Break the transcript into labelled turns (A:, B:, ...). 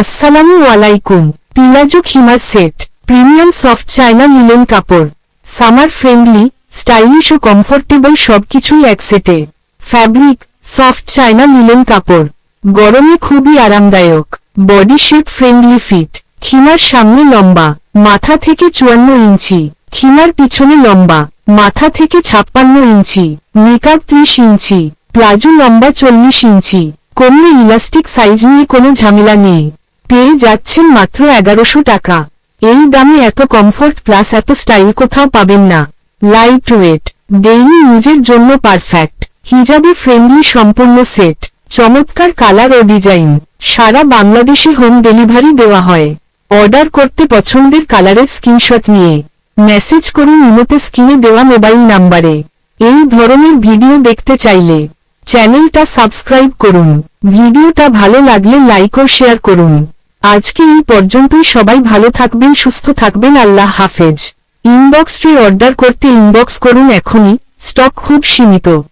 A: আসসালামু আলাইকুম। Palazzo খিমার set. Premium soft China linen কাপড়। সামার ফ্রেন্ডলি, স্টাইলিশ ও কমফোর্টেবল সবকিছুই এক সেটে। ফ্যাব্রিক, সফট চায়না লিলেন কাপড়। গরমে খুবই আরামদায়ক। Body shape friendly fit. খিমার সামনে লম্বা। মাথা থেকে চুয়ান্ন ইঞ্চি। খিমার পিছনে লম্বা। মাথা থেকে ছাপ্পান্ন ইঞ্চি। মেকআপ ত্রিশ ইঞ্চি। প্লাজো লম্বা চল্লিশ ইঞ্চি। কমলে ইলাস্টিক সাইজ নিয়ে কোনো ঝামেলা নেই। পেয়ে যাচ্ছেন মাত্র এগারোশো টাকা। এই দামে এত কমফোর্ট প্লাস এত স্টাইল কোথাও পাবেন না। লাইট ওয়েট ডেইলি ইউজের জন্য পারফেক্ট হিজাবে ফ্রেন্ডলি সম্পূর্ণ সেট চমৎকার কালার ও ডিজাইন সারা বাংলাদেশে হোম ডেলিভারি দেওয়া হয়। অর্ডার করতে পছন্দের কালারের স্ক্রিনশট নিয়ে। মেসেজ করুন ইমোতে স্ক্রিনে দেওয়া মোবাইল নাম্বারে এই ধরনের ভিডিও দেখতে চাইলে চ্যানেলটা সাবস্ক্রাইব করুন। ভিডিওটা ভালো লাগলে লাইক ও শেয়ার করুন। আজকে এই পর্যন্তই। সবাই ভালো থাকবেন, সুস্থ থাকবেন। আল্লাহ হাফেজ। ইনবক্স ট্রি অর্ডার করতে ইনবক্স করুন এখনই। স্টক খুব সীমিত।